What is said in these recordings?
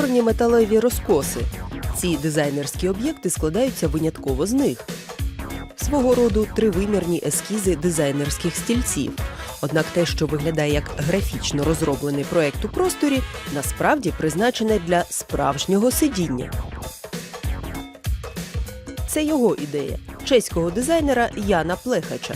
чорні металеві розкоси. Ці дизайнерські об'єкти складаються винятково з них. Свого роду тривимірні ескізи дизайнерських стільців. Однак те, що виглядає як графічно розроблений проект у просторі, насправді призначене для справжнього сидіння. Це його ідея чеського дизайнера Яна Плехача.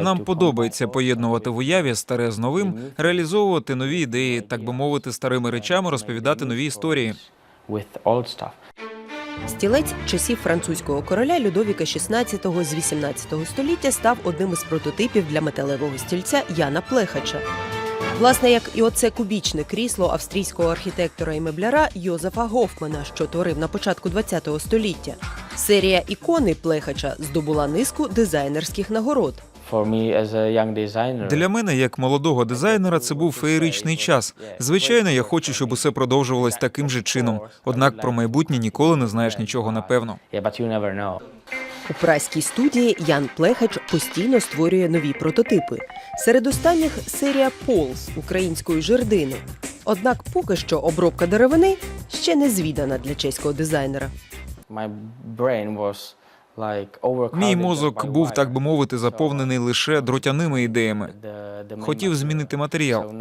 Нам подобається поєднувати в уяві старе з новим, реалізовувати нові ідеї, так би мовити, старими речами розповідати нові історії. Стілець часів французького короля Людовіка XVI з 18 століття став одним із прототипів для металевого стільця Яна Плехача. Власне, як і оце кубічне крісло австрійського архітектора і мебляра Йозефа Гофмана, що творив на початку ХХ століття. Серія ікони Плехача здобула низку дизайнерських нагород. Для мене, як молодого дизайнера, це був феєричний час. Звичайно, я хочу, щоб усе продовжувалось таким же чином. Однак про майбутнє ніколи не знаєш нічого напевно. У праській студії Ян Плехач постійно створює нові прототипи. Серед останніх серія Полз української жердини. Однак поки що обробка деревини ще не звідана для чеського дизайнера. Мій мозок був, так би мовити, заповнений лише дротяними ідеями. Хотів змінити матеріал.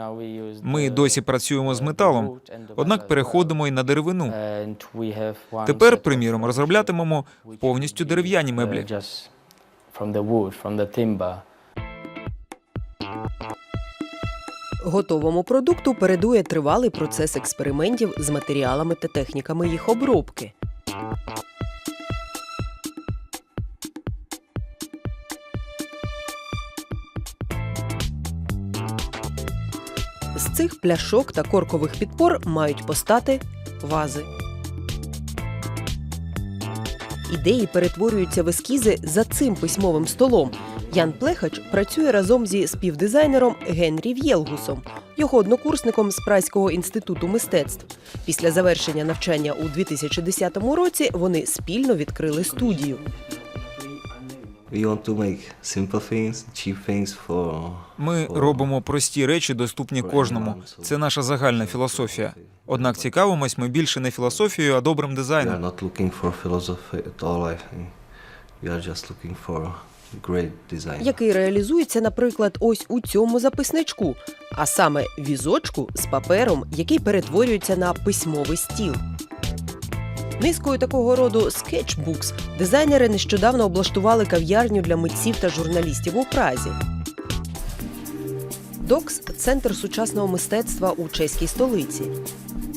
Ми досі працюємо з металом, однак переходимо і на деревину. Тепер, приміром, розроблятимемо повністю дерев'яні меблі. Готовому продукту передує тривалий процес експериментів з матеріалами та техніками їх обробки. З цих пляшок та коркових підпор мають постати вази. Ідеї перетворюються в ескізи за цим письмовим столом. Ян Плехач працює разом зі співдизайнером Генрі В'єлгусом, його однокурсником з Празького інституту мистецтв. Після завершення навчання у 2010 році вони спільно відкрили студію. Ми робимо прості речі, доступні кожному. Це наша загальна філософія. Однак цікавимось ми більше не філософією, а добрим дизайном. Який реалізується, наприклад, ось у цьому записничку, а саме візочку з папером, який перетворюється на письмовий стіл. Низкою такого роду скетчбукс дизайнери нещодавно облаштували кав'ярню для митців та журналістів у Празі. Докс центр сучасного мистецтва у чеській столиці.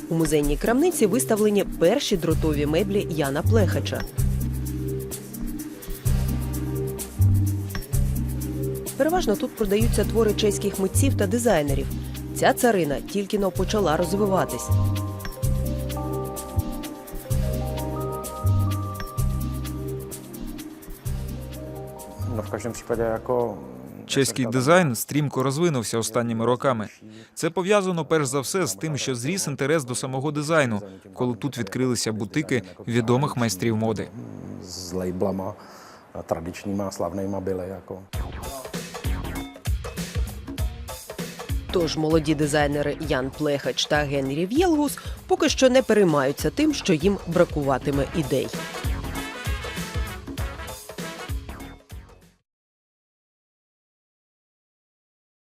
У музейній крамниці виставлені перші дротові меблі Яна Плехача. Переважно тут продаються твори чеських митців та дизайнерів. Ця царина тільки но почала розвиватись. Každém případě Чеський дизайн стрімко розвинувся останніми роками. Це пов'язано перш за все з тим, що зріс інтерес до самого дизайну, коли тут відкрилися бутики відомих майстрів моди. s labelama a tradičníma slavnýma Тож молоді дизайнери Ян Плехач та Генрі В'єлгус поки що не переймаються тим, що їм бракуватиме ідей.